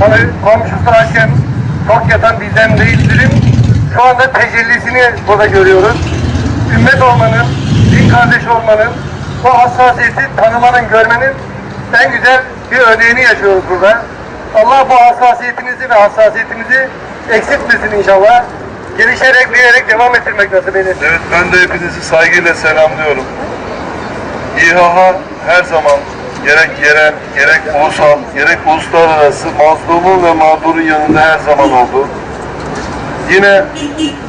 Komşusu açken tok yatan bizden değildirim. Şu anda tecellisini burada görüyoruz. Ümmet olmanın, din kardeş olmanın, bu hassasiyeti tanımanın, görmenin en güzel bir örneğini yaşıyoruz burada. Allah bu hassasiyetinizi ve hassasiyetimizi eksiltmesin inşallah. Gelişerek, büyüyerek devam ettirmek nasip eylesin. Evet ben de hepinizi saygıyla selamlıyorum. İHA her zaman gerek yerel, gerek ulusal, gerek uluslararası mazlumun ve mağdurun yanında her zaman oldu. Yine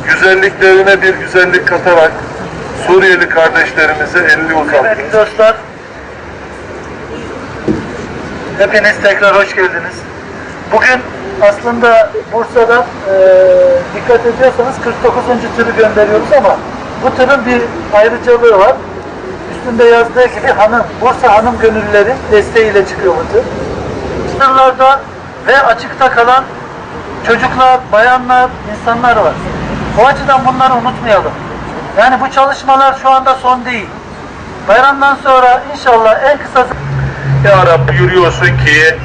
güzelliklerine bir güzellik katarak Suriyeli kardeşlerimize elini uzattı. Kıymetli dostlar, hepiniz tekrar hoş geldiniz. Bugün aslında Bursa'dan e, dikkat ediyorsanız 49. tırı gönderiyoruz ama bu tırın bir ayrıcalığı var. Üstünde yazdığı gibi hanım, Bursa hanım gönüllüleri desteğiyle çıkıyor tır. Sınırlarda ve açıkta kalan çocuklar, bayanlar, insanlar var. O açıdan bunları unutmayalım. Yani bu çalışmalar şu anda son değil. Bayramdan sonra inşallah en kısa Ya Rab buyuruyorsun ki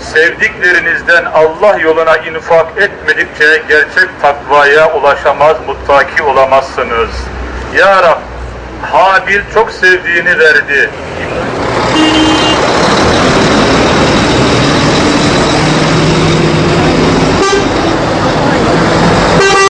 sevdiklerinizden Allah yoluna infak etmedikçe gerçek takvaya ulaşamaz, muttaki olamazsınız. Ya Rab Habil çok sevdiğini verdi.